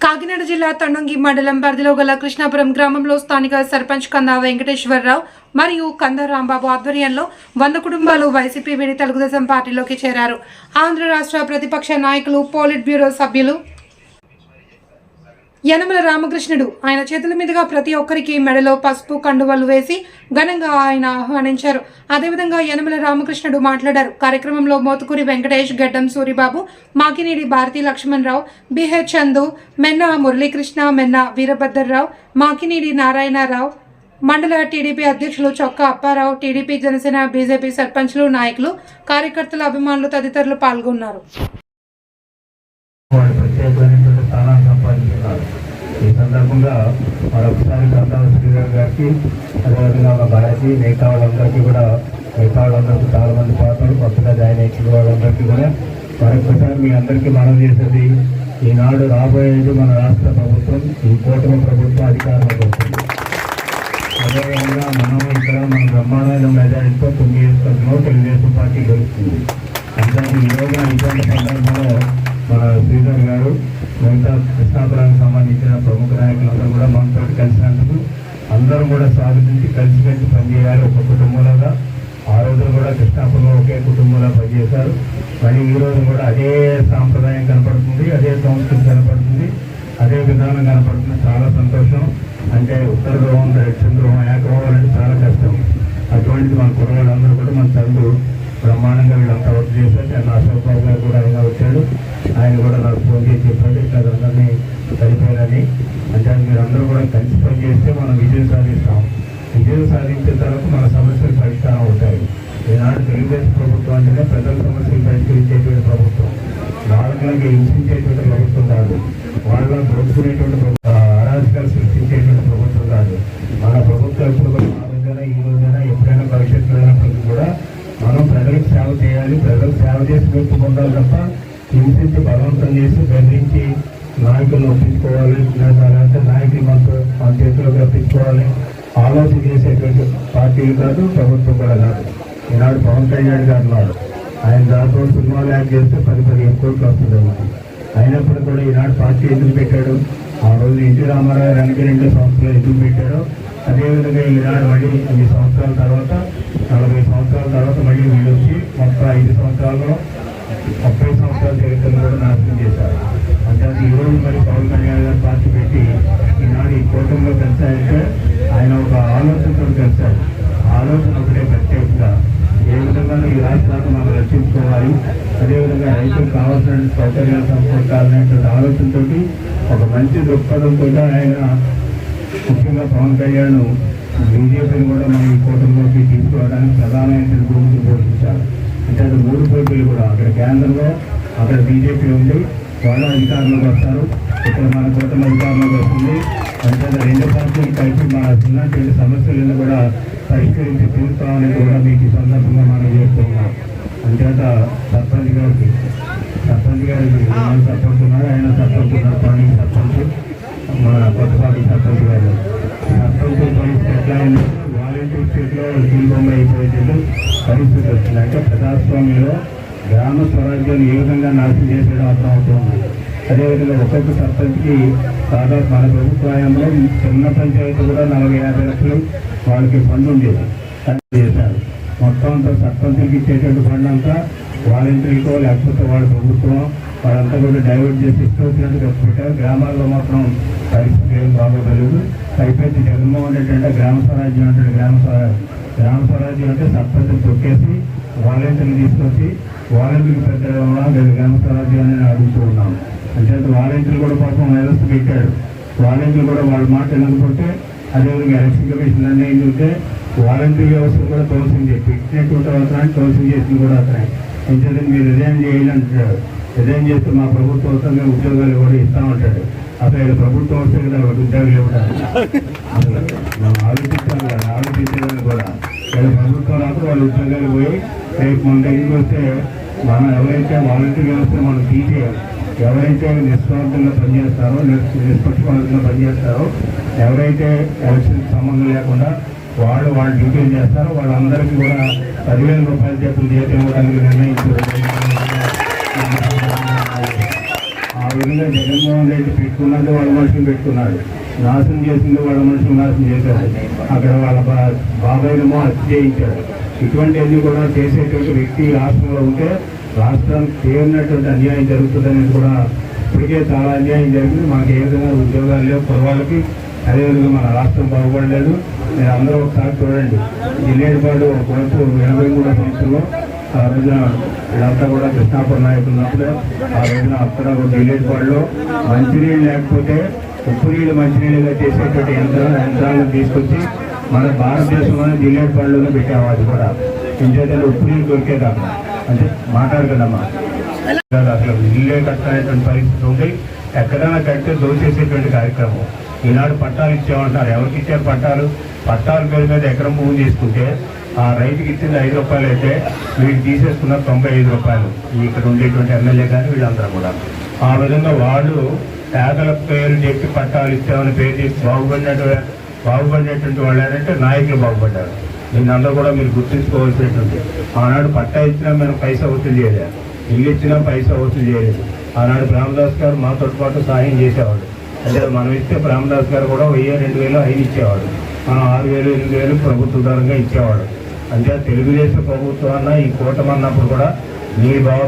కాకినాడ జిల్లా తండంగి మండలం పరిధిలో గల కృష్ణాపురం గ్రామంలో స్థానిక సర్పంచ్ కందా వెంకటేశ్వరరావు మరియు కంద రాంబాబు ఆధ్వర్యంలో వంద కుటుంబాలు వైసీపీ విడి తెలుగుదేశం పార్టీలోకి చేరారు. ఆంధ్ర రాష్ట్ర ప్రతిపక్ష నాయకులు పోలిట్ బ్యూరో సభ్యులు యనమల రామకృష్ణుడు ఆయన చేతుల మీదుగా ప్రతి ఒక్కరికి మెడలో పసుపు కండువలు వేసి ఘనంగా ఆయన ఆహ్వానించారు. అదేవిధంగా యనమల రామకృష్ణుడు మాట్లాడారు. కార్యక్రమంలో మోతుకూరి వెంకటేష్ గడ్డం సూరిబాబు మాకినేడి భారతీ లక్ష్మణరావు బిహెచ్ చందు మెన్న మురళీకృష్ణ మెన్న వీరభద్రరావు మాకినేడి నారాయణరావు మండల టీడీపీ అధ్యక్షులు చొక్కా అప్పారావు టీడీపీ జనసేన బీజేపీ సర్పంచ్లు నాయకులు కార్యకర్తల అభిమానులు తదితరులు పాల్గొన్నారు వాళ్ళు ప్రత్యేకమైనటువంటి స్థానాన్ని సంపాదించున్నారు ఈ సందర్భంగా మరొకసారి కందాల శ్రీరామ్ గారికి అదేవిధంగా మా బాలాజీ మిగతా వాళ్ళందరికీ కూడా మిగతా వాళ్ళందరికీ చాలా మంది పాత్రలు కొత్తగా జాయిన్ అయిన వాళ్ళందరికీ కూడా మరొకసారి మీ అందరికీ మనం చేసేది ఈనాడు రాబోయేది మన రాష్ట్ర ప్రభుత్వం ఈ కూటమి ప్రభుత్వం అధికారంలోకి వస్తుంది అదేవిధంగా మనం ఇక్కడ మన బ్రహ్మాండమైన మెజారిటీతో తొమ్మిది తెలుగుదేశం పార్టీ గెలుస్తుంది. అంటే ఈ రోజున ఇటువంటి సందర్భంలో మన శ్రీధర్ గారు మిగతా కృష్ణాపురానికి సంబంధించిన ప్రముఖ నాయకులందరూ కూడా మనతో కలిసినందుకు అందరూ కూడా స్వాగతించి కలిసిమెలిసి పనిచేయాలి ఒక కుటుంబంలాగా. ఆ రోజు కూడా కృష్ణాపురంలో ఒకే కుటుంబంలో పనిచేశారు. మరి ఈ రోజు కూడా అదే సాంప్రదాయం కనపడుతుంది అదే సంస్కృతి కనపడుతుంది అదే విధానం కనపడుతుంది. చాలా సంతోషం. అంటే ఉత్తర ధ్రువం దక్షిణ ధ్రువం అంటే చాలా కష్టం. అటువంటిది మన కుర్రవాళ్ళందరూ కూడా మన చదువు బ్రహ్మాండంగా వీళ్ళంతా వర్క్ చేశారు. నేను అశోక్ బాబు గారు కూడా ఆయన వచ్చాడు. ఆయన కూడా నాకు ఫోన్ చేసి చెప్పాడు ఇట్లా అందరినీ కలిపారని. అంటే మీరు అందరూ కూడా కలిసి పని చేస్తే మనం విజయం సాధిస్తాం. విజయం సాధించిన తర్వాత మన సమస్యలు పరిష్కారం అవుతాయి. ఈనాడు తెలుగుదేశం ప్రభుత్వం అంటేనే ప్రజల సమస్యలు పరిష్కరించేటువంటి ప్రభుత్వం. వాళ్ళకి హింసించేటువంటి ప్రభుత్వం కాదు. వాళ్ళని దోచుకునేటువంటి ప్రభు- ఆ, అరాచకాలు సృష్టించేటువంటి ప్రభుత్వం కాదు మన ప్రభుత్వం ఎప్పుడు కూడా ఆ రోజైనా ఈ రోజైనా ఎప్పుడైనా భవిష్యత్తులో అయినప్పటికీ కూడా మనం ప్రజలకు సేవ చేయాలి ప్రజలకు సేవ చేసి వ్యక్తి పొందాలి తప్ప హింసించి బలవంతం చేసి బెదిరించి నాయకులను ఒప్పించుకోవాలి లేదంటే నాయకులు మనకు మన చేతిలోకి రప్పించుకోవాలి ఆలోచన చేసేటువంటి పార్టీలు కాదు ప్రభుత్వం కూడా కాదు. ఈనాడు పవన్ కళ్యాణ్ గారు ఉన్నారు. ఆయన దాంట్లో సినిమాలు యాక్ట్ చేస్తే పది పదిహేను కోట్లు వస్తుంది అయినప్పుడు కూడా ఈనాడు పార్టీ ఎందుకు పెట్టాడు? ఆ రోజు ఎన్టీ రామారావు ఎనభై రెండు సంవత్సరాలు ఎందుకు పెట్టాడో అదేవిధంగా ఈనాడు మళ్ళీ ఐదు సంవత్సరాల తర్వాత నలభై సంవత్సరాల తర్వాత మళ్ళీ వీళ్ళు వచ్చి మొత్తం ఐదు సంవత్సరాల్లో ముప్పై సంవత్సరాల చరిత్రను కూడా నాశనం చేశారు. అంటే ఈరోజు మరి పవన్ కళ్యాణ్ గారు పార్టీ పెట్టి ఈనాడు ఈ కూటమిలో కలిసాయంటే ఆయన ఒక ఆలోచనతో కలిశారు. ఆలోచన ఒకటే ప్రత్యేకంగా. ఏ విధంగా ఈ రాష్ట్రాన్ని మనం రక్షించుకోవాలి. అదేవిధంగా రైతులకు కావాల్సిన సౌకర్యాలు సమకూర్చాలనేటువంటి ఆలోచనతో ఒక మంచి దృక్పథంతో ఆయన ముఖ్యంగా పవన్ కళ్యాణ్ బీజేపీని కూడా మన ఈ కూటమిలోకి తీసుకోవడానికి ప్రధానమైన భూమికి పోషించారు అంటే అది మూడు పోటీలు కూడా. అక్కడ కేంద్రంలో అక్కడ బీజేపీ ఉంది. వాళ్ళు అధికారంలోకి వస్తారు. ఇక్కడ మన కూటమి అధికారంలోకి వస్తుంది. అంటే రెండు పార్టీలు కలిసి మన ఉన్నటువంటి సమస్యలను కూడా పరిష్కరించి తీరుతామని కూడా మీకు ఈ సందర్భంగా మనం చేస్తున్నాం అంచేత సర్పంచ్ గారికి సర్పంచ్ గారికి సర్పంచ్ ఉన్నారు? ఆయన సర్పంచ్ ఉన్నారు. పార్టీ సర్పంచ్. మన కొత్తపాటి సర్పంచ్ గారు. సర్పంచ్ పరిస్థితి ఎట్లా అయింది వాలంటీర్ స్టేట్లో జీవోమ అయిపోయేటట్టు పరిస్థితి వచ్చింది. అంటే ప్రజాస్వామ్యంలో గ్రామ స్వరాజ్యాన్ని ఏ విధంగా నాశనం చేసేయడం అర్థమవుతుంది అదేవిధంగా ఒక్కొక్క సర్పంచ్కి దాదాపు మన ప్రభుత్వంలో చిన్న పంచాయతీ కూడా నలభై యాభై లక్షలు వాళ్ళకి ఫండ్ ఉండేది చేశారు. మొత్తం అంతా సర్పంచ్కి ఇచ్చేటువంటి ఫండ్ అంతా వాలంటీర్కో లేకపోతే వాళ్ళ ప్రభుత్వం వాళ్ళంతా కూడా డైవర్ట్ చేసి ఇష్టం పెట్టారు గ్రామాల్లో మాత్రం పరిస్థితి ఏం బాగోగలదు అయిపోయింది జగన్మోహన్ రెడ్డి అంటే గ్రామ స్వరాజ్యం అంటే గ్రామ స్వరాజ్యం గ్రామ స్వరాజ్యం అంటే సర్పంచ్ తొక్కేసి వాలంటీర్లు తీసుకొచ్చి వాలంటీర్లు పెద్ద లేదు. గ్రామ స్వరాజ్యం అని నేను అడుగుతూ ఉన్నాను. అంటే వాలంటీర్లు కూడా పాపం వ్యవస్థ పెట్టాడు వాలంటీర్లు కూడా వాళ్ళ మాట వినకపోతే అదేవిధంగా ఎలక్షన్ కమిషన్ అనేది చూస్తే వాలంటీర్ వ్యవస్థ కూడా తోసింది చెప్పి ఇచ్చినటువంటి అవసరాన్ని ధ్వంసం చేసింది కూడా అతనే. ఎందుకంటే మీరు రిజైన్ చేయాలంటున్నాడు రిజైన్ చేస్తే మా ప్రభుత్వం వస్తే ఉద్యోగాలు కూడా ఇస్తామంటాడు అసలు ఈడ ప్రభుత్వం వస్తే కదా ఉద్యోగాలు ఇవ్వడం అసలు మనం ఆలోచించాలి కదా ఆలోచించేదాన్ని కూడా. ప్రభుత్వం రాక వాళ్ళు ఉద్యోగాలు పోయి రేపు మన దగ్గరికి వస్తే మనం ఎవరైతే వాలంటీర్ వ్యవస్థ మనం తీసేయాలి ఎవరైతే నిస్వార్థంగా పనిచేస్తారో నిష్పక్షపాతంగా పనిచేస్తారో ఎవరైతే ఎలక్షన్ సంబంధం లేకుండా వాళ్ళు వాళ్ళు డ్యూటీలు చేస్తారో వాళ్ళందరికీ కూడా పదివేల రూపాయల చేతులు జీతం ఇవ్వడానికి నిర్ణయించారు. ఆ విధంగా జగన్మోహన్ రెడ్డి పెట్టుకున్నది వాళ్ళ మనుషులు పెట్టుకున్నాడు. నాశనం చేసింది వాళ్ళ మనుషులు నాశనం చేశారు అక్కడ వాళ్ళ బా బాబాయ్నేమో హత్య చేయించాడు. ఇటువంటివన్నీ కూడా చేసేటువంటి వ్యక్తి రాష్ట్రంలో ఉంటే రాష్ట్రానికి తీరినటువంటి అన్యాయం జరుగుతుందనేది కూడా ఇప్పటికే చాలా అన్యాయం జరిగింది. మాకు ఏ విధంగా ఉద్యోగాలు లేవు. పొరవాళ్ళకి అదేవిధంగా మన రాష్ట్రం బాగుపడలేదు. మీరు అందరూ ఒకసారి చూడండి. జిల్లేడుపాడు ఒకవైపు ఎనభై మూడో సంవత్సరంలో ఆ రోజున వీళ్ళంతా కూడా కృష్ణాపురం నాయకులు ఉన్నప్పుడే ఆ రోజున అక్కడ విలేజ్ వాళ్ళు మంచినీళ్ళు లేకపోతే ఉప్పు నీళ్ళు మంచినీళ్ళుగా చేసేటువంటి యంత్రాలు యంత్రాలను తీసుకొచ్చి మన భారతదేశంలోనే జిల్లేడుపాడులోనే పెట్టాము అది కూడా. ఇంచేతలు ఉప్పు నీళ్ళు దొరికేది అక్కడ అంటే మాట్లాడు కదమ్మా. అసలు ఇల్లే కట్టనేటువంటి పరిస్థితి ఉంది. ఎక్కడైనా కట్టే దోచేసేటువంటి కార్యక్రమం. ఈనాడు పట్టాలు ఇచ్చామంటారు ఎవరికి ఇచ్చారు పట్టాలు? పట్టాల పేరు మీద ఎకరం భూమి తీసుకుంటే ఆ రైతుకి ఇచ్చింది ఐదు రూపాయలు అయితే వీళ్ళు తీసేసుకున్న తొంభై ఐదు రూపాయలు. ఇక్కడ ఉండేటువంటి ఎమ్మెల్యే కానీ వీళ్ళందరూ కూడా. ఆ విధంగా వాళ్ళు పేదల పేరు చెప్పి పట్టాలు ఇచ్చామని పేరు చెప్పి బాగుపడినట్టు బాగుపడినటువంటి వాళ్ళు ఏంటంటే నాయకులు బాగుపడ్డారు. దీన్ని అందరూ కూడా మీరు గుర్తుంచుకోవాల్సినటువంటి ఆనాడు పట్టా ఇచ్చినా మేము పైసా వసూలు చేయలేదు ఇల్లు ఇచ్చినా పైసా వసూలు చేయలేదు. ఆనాడు రామదాస్ గారు మాతో పాటు సహాయం చేసేవాడు. అంటే మనం ఇస్తే రామదాస్ గారు కూడా వెయ్యి రెండు వేలు ఐదు ఇచ్చేవాడు. మనం ఆరు వేలు ఎనిమిది వేలు ప్రభుత్వ ఇచ్చేవాడు. అంటే తెలుగుదేశం ప్రభుత్వం అన్న ఈ కూటమి అన్నప్పుడు కూడా మీ బాబు